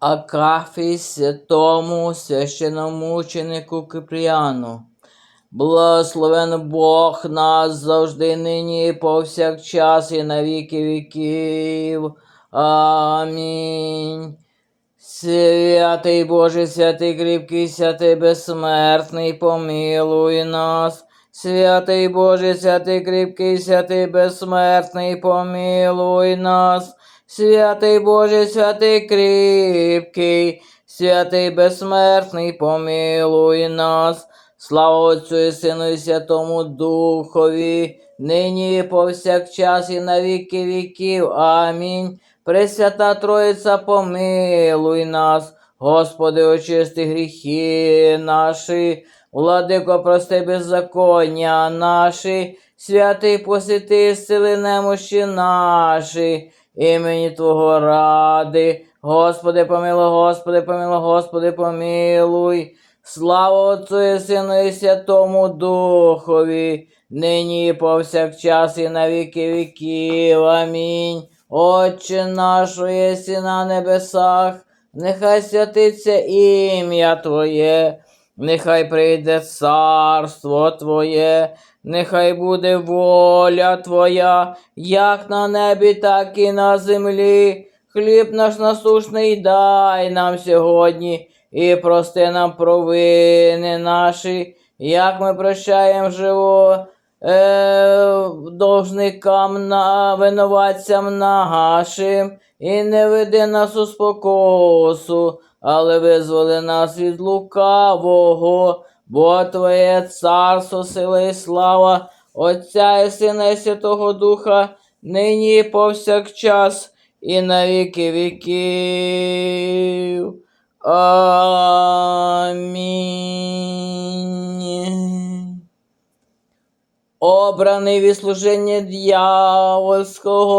Акафі святому священомученику Кипріану. Благословен Бог нас завжди нині і повсякчас і на віки віків. Амінь. Святий Боже, святий кріпкий, святий безсмертний, помилуй нас. Святий Боже, святий кріпкий, святий безсмертний, помилуй нас. Святий Боже, святий кріпкий, святий безсмертний, помилуй нас. Слава Отцю і Сину і Святому Духові, нині і повсякчас і на віки віків. Амінь. Пресвята Троїця, помилуй нас, Господи, очисти гріхи наші, владико, прости беззаконня наші, святий посвяти сили немощі наші, імені Твого ради. Господи, помилуй, Господи, помилуй, Господи, помилуй. Слава Отцу і Сину і Святому Духові, нині і повсякчас і на віки віків. Амінь. Отче наш, єси на небесах, нехай святиться ім'я Твоє, нехай прийде царство Твоє, нехай буде воля Твоя, як на небі, так і на землі. Хліб наш насушний дай нам сьогодні і прости нам провини наші, як ми прощаємо живо е, должникам на винуватцям нашим, і не веди нас у спокусу, але визволи нас від лукавого, бо Твоє царство, сила і слава, Отця і Сина і Святого Духа, нині і повсякчас і на віки віків. Амінь. Обраний від служення дьявольського,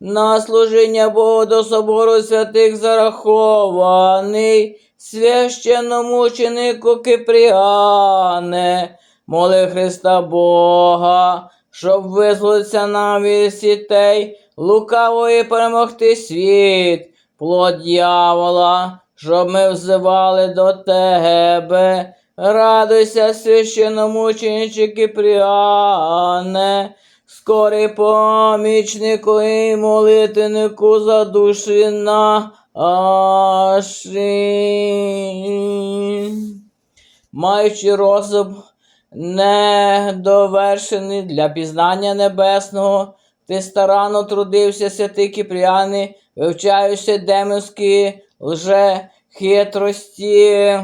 на служіння Богу до собору святих зарахований, священномученику Кипріане, моли Христа Бога, щоб визволитися нам від сітей, лукавої перемогти світ, плод дьявола, щоб ми взивали до тебе. Радуйся, священномученичі Кипріане, скорий помічнику і молитвеннику за душі наші. Маючи розум недовершений для пізнання небесного, ти старанно трудився, святий Кіпріани, вивчаючи демонські лже хитрості.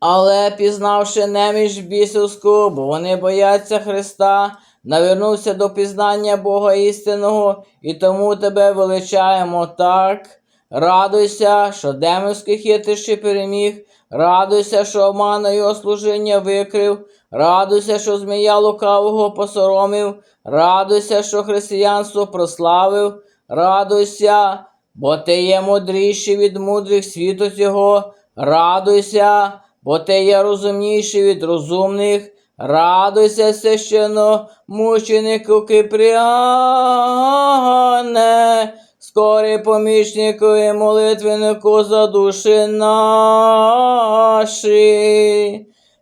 Але пізнавши неміж бісовську, бо вони бояться Христа, навернувся до пізнання Бога істинного, і тому тебе величаємо так. Радуйся, що демонські хитрощі переміг, радуйся, що обмана його служіння викрив, радуйся, що змія лукавого посоромив, радуйся, що християнство прославив, радуйся, бо ти є мудріший від мудрих світу цього, радуйся, бо ти є розумніший від розумних, радуйся священно, мученику Кипріане, скорий помічнику і молитвеннику за душі наші.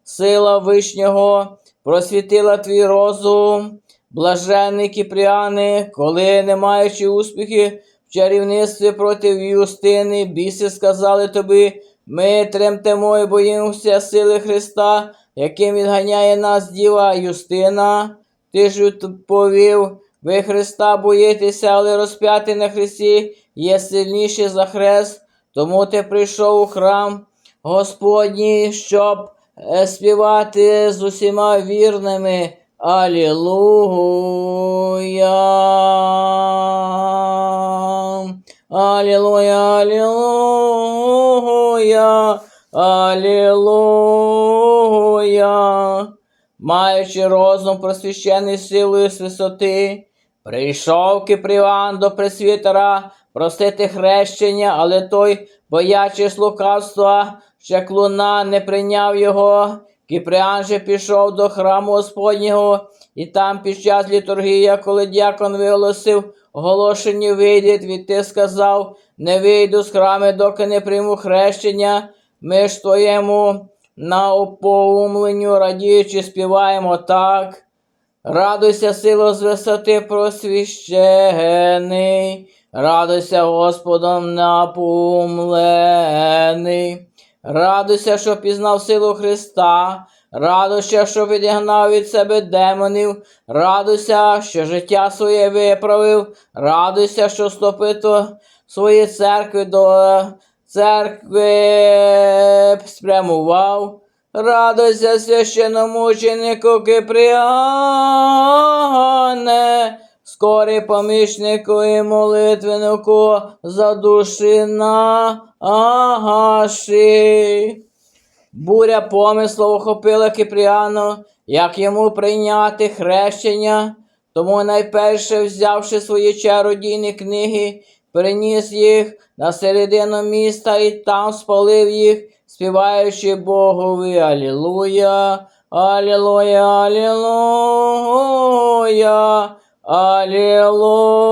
Сила Вишнього просвітила твій розум, блаженний Кіпріани, коли, не маючи успіхи в чарівництві проти Юстини, біси сказали тобі, ми тремтемо і боїмося сили Христа, яким відганяє нас діва Юстина. Ти ж відповів, ви Христа боїтеся, але розп'ятий на Христі є сильніший за хрест, тому ти прийшов у храм Господній, щоб е, співати з усіма вірними. Алілуя. Алілуя, алілуя, алілуя. Маючи розум просвящений силою з висоти, прийшов Кипріван до пресвітера простити хрещення, але той, боячись лукавства, ще клуна не прийняв його. Кіпріан же пішов до храму Господнього, і там під час літургії, коли дякон виголосив оголошенні вийдіть, від ти сказав, не вийду з храми, доки не прийму хрещення. Ми ж твоєму на опоумленню радіючи співаємо так. Радуйся, сило з висоти просвіщений, радуйся Господом напумлений, радуйся, що пізнав силу Христа, радуйся, що відігнав від себе демонів, радуйся, що життя своє виправив, радуйся, що стопито свої церкви до церкви спрямував. Радуйся священномученику Кипріане, скорі помічнику і молитвеннику за душі наші. Буря помислу охопила Кипріану, як йому прийняти хрещення, тому найперше, взявши свої чародійні книги, приніс їх на середину міста і там спалив їх, співаючи Богові Алілуя, Алілуя, Алілуя, Алілуя.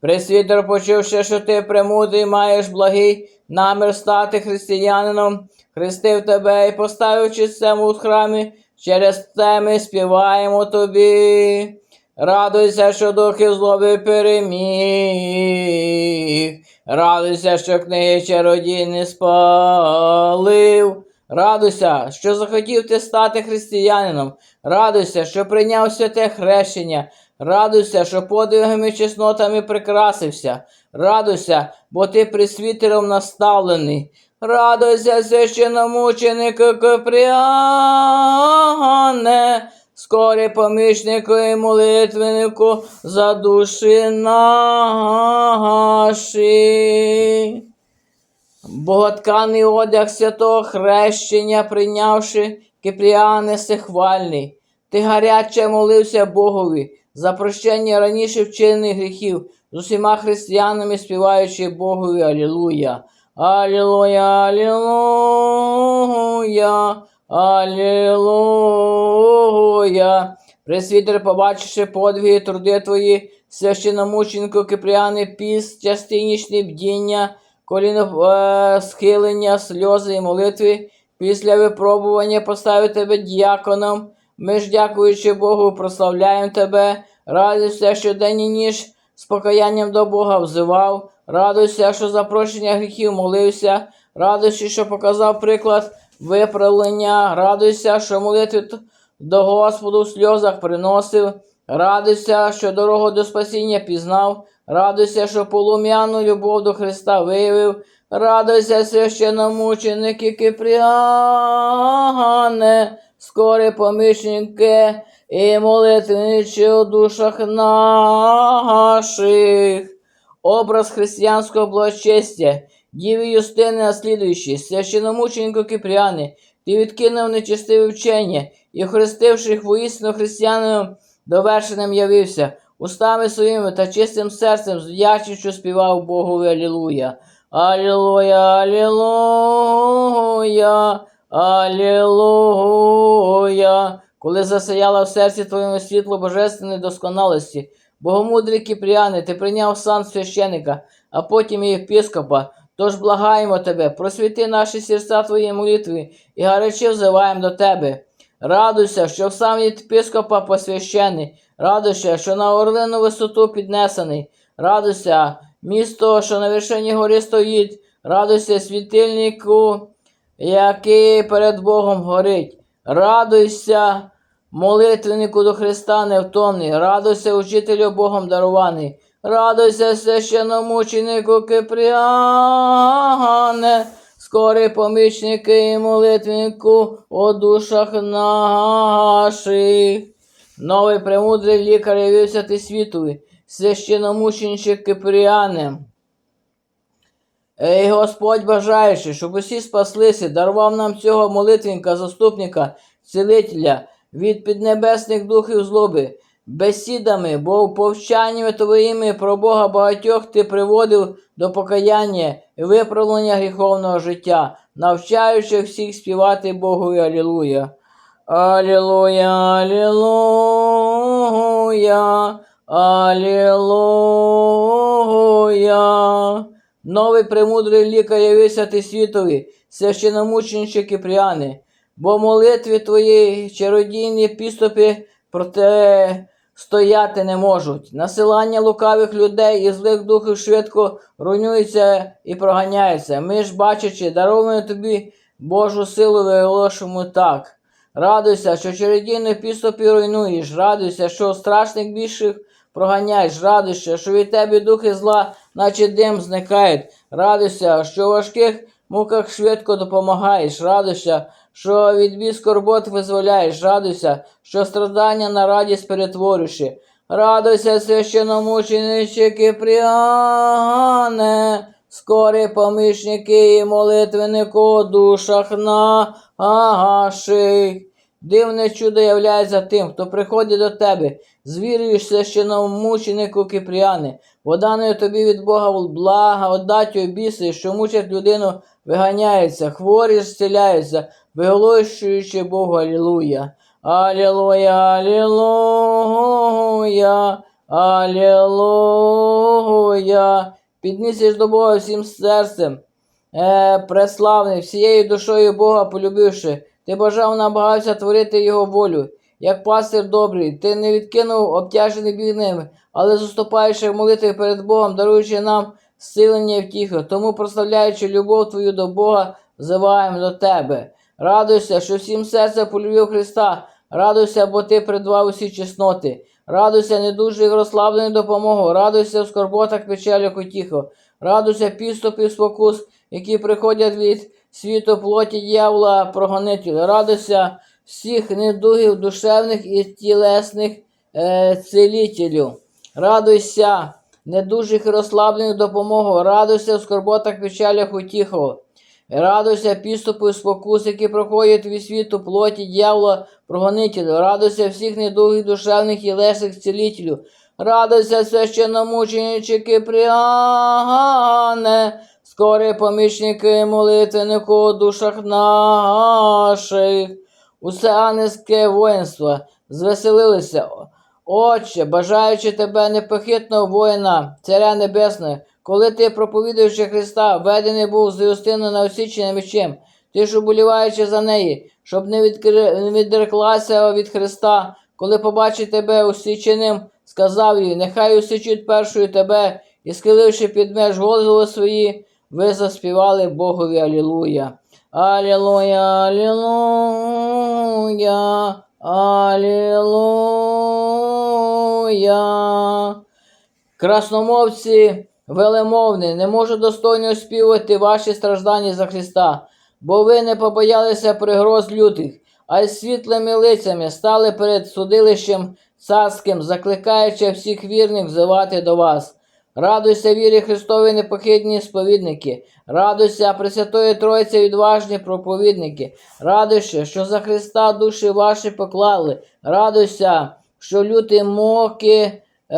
Пресвітер, почувши, що ти премудрий, маєш благий намір стати християнином, хрестив тебе і поставивши цьому в храмі, через це ми співаємо тобі. Радуйся, що духи злоби переміг. Радуйся, що книги чародій не спалив. Радуйся, що захотів ти стати християнином. Радуйся, що прийняв святе хрещення. Радуйся, що подвигами чеснотами прикрасився. Радуйся, бо ти присвітером наставлений. Радуйся, священномученику Кипріане, скорі помічнику і молитвеннику за душі наші. Боготканий одяг святого хрещення, прийнявши Кипріане сихвальний, ти гаряче молився Богові за прощення раніше вчинених гріхів з усіма християнами, співаючи Богові Алілуя. Алілуя, Алілуя, Алілуя. Пресвітер, побачивши подвиги, труди твої, священномученко Кипріани, піст, частинічні бдіння, коліно е, схилення, сльози і молитви, після випробування поставив тебе діяконом. Ми ж, дякуючи Богу, прославляємо тебе, радуйся, що день і ніж з покаянням до Бога взивав, радуйся, що за прощення гріхів молився, радуйся, що показав приклад виправлення, радуйся, що молитви до Господу в сльозах приносив, радуйся, що дорогу до спасіння пізнав, радуйся, що полум'яну любов до Христа виявив, радуйся, священномученики Кипріане, скорі помічники і молитвенничі у душах наших. Образ християнського благочестя, Діви Юстини наслідуючи, священомученику Кипріани, ти відкинув нечестиве вчення і, хрестивши їх воістину християнином, довершеним явився, устами своїми та чистим серцем, з вдячністю співав Богові Алілуя. Алілуя, Алілуя, Алілуя. Коли засіяло в серці твоєму світло божественної досконалості, богомудрий Кіпріани, ти прийняв сан священика, а потім і єпископа. Тож благаємо тебе, просвіти наші серця твоєї молитви і гаряче взиваємо до тебе. Радуйся, що в сам єпископа посвящений, радуйся, що на орлину висоту піднесений, радуйся, місто, що на вершині гори стоїть, радуйся, світильнику, який перед Богом горить. Радуйся, молитвеннику до Христа невтомний, радуйся, учителю Богом дарований, радуйся, священномученику Кипріане, скорі помічники і молитвеннику у душах наших. Новий премудрий лікар явився ти світові, священомученичек Кипріане. Ей, Господь бажаючи, щоб усі спаслися, дарував нам цього молитвенка, заступника, цілителя від піднебесних духів злоби, бесідами, бо повчаннями твоїми про Бога багатьох ти приводив до покаяння і виправлення гріховного життя, навчаючи всіх співати Богові Алілуя. Алілуя, Алілуя, Алілуя. Новий премудрий лікар явився ти світові, священомученичі Кипріани, бо молитві твої чародійні підступи проте стояти не можуть. Насилання лукавих людей і злих духів швидко руйнується і проганяється. Ми ж, бачачи, даровану тобі Божу силу виголошуємо так. Радуйся, що чародійні підступи руйнуєш, радуйся, що страшних більших проганяєш, радуйся, що від тебе духи зла, наче дим зникають. Радуйся, що в важких муках швидко допомагаєш, радуйся, що від бій скорбот визволяєш, радуйся, що страдання на радість перетворюєш. Радуйся, священомученичі Кипріане, скорі помічники і молитвеннику у душах наших. Дивне чудо являється тим, хто приходить до тебе, з вірою священомученику Кипріани, воданою тобі від Бога блага, отдаттю біси, що мучать людину, виганяються, хворі зціляються, виголошуючи Богу Алілуя. Алілуя, Алілуя, Алілуя. Піднісиш до Бога всім серцем, е, преславний, всією душою Бога полюбивши. Ти бажав намагався творити Його волю. Як пастир добрий, ти не відкинув обтяжений бідними, але заступаючи в молитві перед Богом, даруючи нам зцілення і втіху. Тому, прославляючи любов твою до Бога, взиваємо до тебе. Радуйся, що всім серцем полюбив Христа. Радуйся, бо ти придбав усі чесноти. Радуйся, недужий розслаблений допомогу. Радуйся в скорботах печалях утіху. Радуйся підступів спокус, які приходять від світу плоті дьявола прогонителю. Радуйся всіх недугів душевних і тілесних е, цілітелю. Радуйся, недужих і розслаблених допомогу. Радуйся в скорботах печалях утіху. Радуйся підступу і спокус, які проходять від світу плоті дьявола прогонителю. Радуйся всіх недугих душевних і лесих цілітелю. Радуйся священномученичі Кипріане, скорі помічники молитвеннику у душах наших. Усе ангельське воїнство звеселилися. Отче, бажаючи тебе непохитного воїна, Царя Небесного, коли ти, проповідуючи Христа, введений був з Юстину на осічення мечем, ти ж уболіваючи за неї, щоб не, відкри... відреклася від Христа, коли побачить тебе усіченим, сказав їй, нехай усічуть першою тебе, і схиливши під меж голови свої, ви заспівали Богові Алілуя. Алілуя, Алілуя, Алілуя. Красномовці велемовні, не можу достойно оспівати ваші страждання за Христа, бо ви не побоялися пригроз лютих, а й світлими лицями стали перед судилищем царським, закликаючи всіх вірних взивати до вас. Радуйся, вірі Христові непохитні сповідники, радуйся, Пресвятої Тройці відважні проповідники, радуйся, що за Христа душі ваші поклали, радуйся, що люті моки е,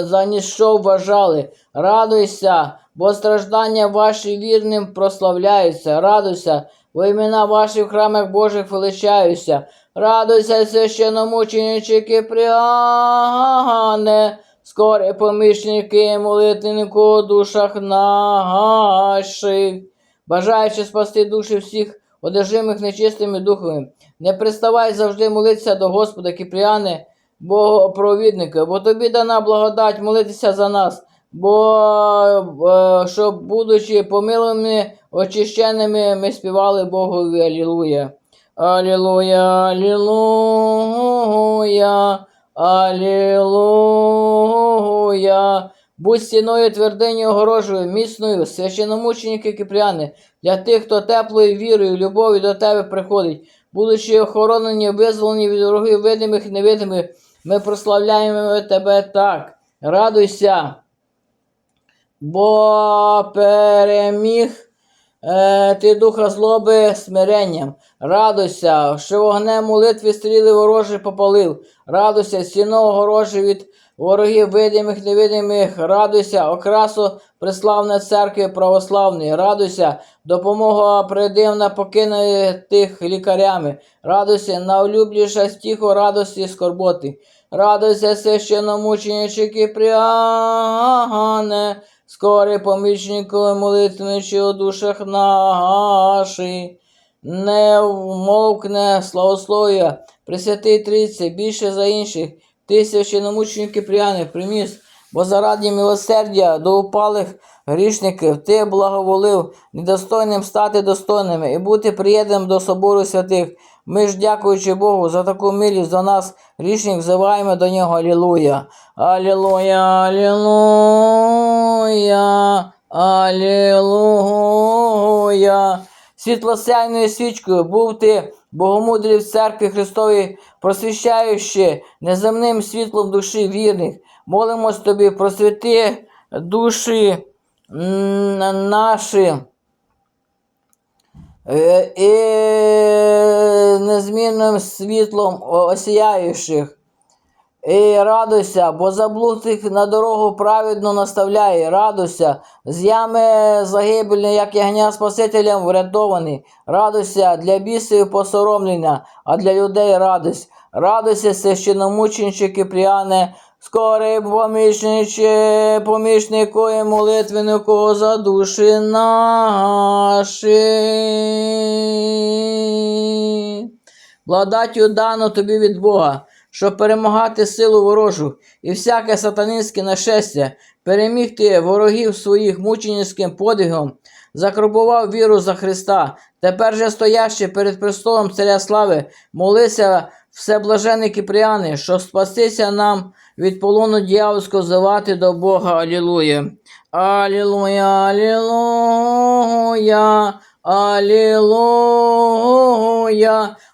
за ніщо вважали, радуйся, бо страждання ваші вірним прославляються, радуйся, бо імена ваші в храмах Божих величаються, радуйся, священомученичі Кипріане, скорі помічники, молитвеннику у душах наших, бажаючи спасти душі всіх одержимих нечистими духами. Не приставай завжди молитися до Господа Кіпріане, Богопровідника, бо тобі дана благодать молитися за нас, бо е, щоб, будучи помилими, очищеними, ми співали Богові Алілуя. Алілуя, Алілуя, Алілуя. Будь стіною твердиню огорожою, міцною, священомученики Кипряни, для тих, хто теплою вірою, любов'ю до тебе приходить, будучи охоронені, визволені від ворогів видимих і невидимих, ми прославляємо тебе так. Радуйся, бо переміг е, ти духа злоби смиренням. Радуйся, що вогнем молитви стріли ворожі попалив. Радуйся, стіно огорожі від ворогів видимих, невидимих. Радуйся, окрасу преславної церкви православної. Радуйся, допомога придивна покинутих лікарями. Радуйся, найулюбліша стіху радості і скорботи. радуйся, священномученичі Кипріане, скорий помічнику молитвничі у душах наших. Не вмовкне славослов'я, Пресвятий Трійці, більше за інших, ти священомученик Кипріани, приміс, бо заради милосердя до упалих грішників ти благоволив недостойним стати достойними і бути приєднаним до собору святих. Ми ж, дякуючи Богу за таку милість до нас, грішник, взиваємо до нього. Алілуя. Алілуя, алілуя, алілуя. Світлосяйною свічкою був ти, богомудрий в церкві Христовій, просвіщаючи неземним світлом душі вірних. Молимось тобі, просвіти душі наші. Е, і незмінним світлом осіяючих. І радуйся, бо заблудих на дорогу праведно наставляє, радуйся, з ями загибельні, як ягня Спасителем врятований. Радуйся для бісів посоромлення, а для людей радость. Радуйся, священномученичі Кипріане, скорий помічниче, помічнику і молитвеннику за душі наші. Благодаттю дано тобі від Бога, щоб перемагати силу ворожу і всяке сатанинське нашестя, перемігти ворогів своїх мученицьким подвигом, закрупував віру за Христа. Тепер же стояще перед престолом Царя Слави, молися всеблажений Кипріани, щоб спастися нам від полону дьявольського звати до Бога. Алілуя. Алілуя, алілуя, алілуя.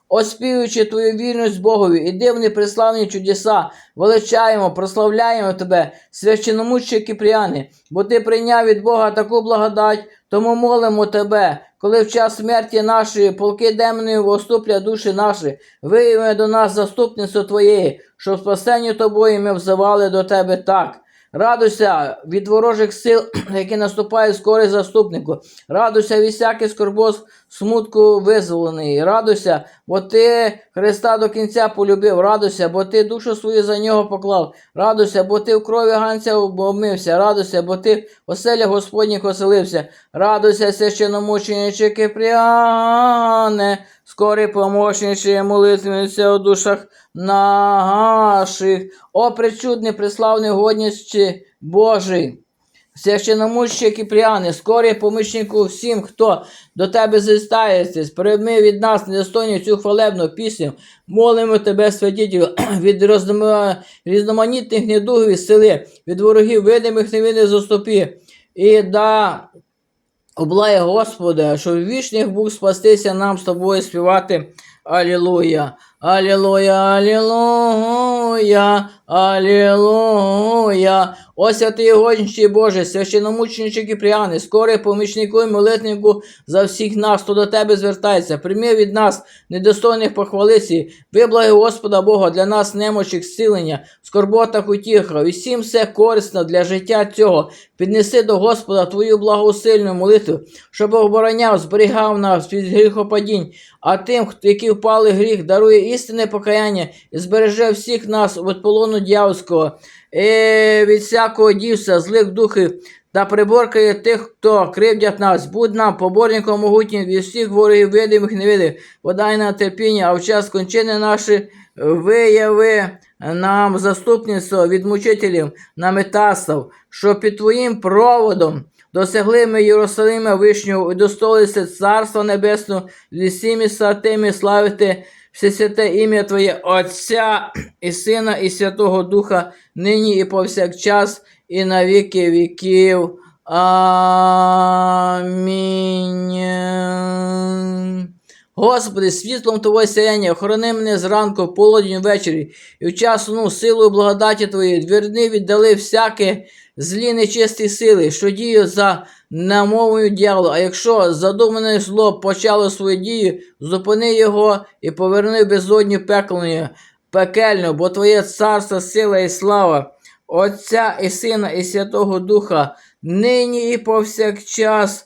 Оспівуючи твою вірність Богові. І дивні преславні чудеса, величаємо, прославляємо тебе, священомуччі Кіпріани, бо ти прийняв від Бога таку благодать, тому молимо тебе, коли в час смерті нашої полки демонів оступлять душі наші, вияви до нас заступницю твоєї, щоб спасенню тобою ми взивали до тебе так. Радуйся від ворожих сил, які наступають скорий заступнику. Радуйся від всяких скорбот, смутку визволений. Радуйся, бо ти Христа до кінця полюбив. Радуйся, бо ти душу свою за нього поклав. Радуйся, бо ти в крові ганця обмився. Радуйся, бо ти в оселя Господніх оселився. Радуйся, священомученичі Кипріане, скорий помощничі, молитвенниця у душах наших. О, причудний, преславний годності Божий. Священомучі Кіпріани, скорі помічнику всім, хто до тебе зістається, прийми від нас недостойну цю хвалебну пісню, молимо тебе, святітелю, від різноманітних недугів і сили, від ворогів видимих невинних заступи, і да облає Господа, щоб вічних Бог спастися нам з тобою співати. Алілуя, Алілуя, Алілуя, Алілуя. О святий гончий Боже, священомученичі Кіпріани, скорий помічнику і молитнику за всіх нас, хто до тебе звертається. Прийми від нас недостойних похвалиці, виблаги Господа Бога для нас немочі, зцілення, скорботах утіха, і всім все корисно для життя цього. Піднеси до Господа твою благосильну молитву, щоб обороняв, зберігав нас від гріхопадінь, а тим, які впали в гріх, дарує істинне покаяння і збереже всіх нас від полону дьявольського, від всякого дівця, злих духів, та приборкає тих, хто кривдять нас. Будь нам поборником могутнім від всіх ворогів видимих невидимих. Подай нам терпіння, а в час кончини наші вияви нам заступництво від мучителів на метастав, що під Твоїм проводом досягли ми Єрусалима Вишнього і достолися Царства Небесного зі всіми святими славити Всесвяте ім'я Твоє Отця і Сина, і Святого Духа, нині і повсякчас, і на віки віків. Амінь. Господи, світлом Твого сяяння, охорони мене зранку, полудень, ввечері, і в час ну, силою благодаті Твоєї, двірни віддали всяке злі нечисті сили, що діють за намовою дьявола, а якщо задумане зло почало свою дію, зупини його і поверни безодню пеклення, пекельну, бо Твоє царство, сила і слава, Отця і Сина, і Святого Духа, нині і повсякчас,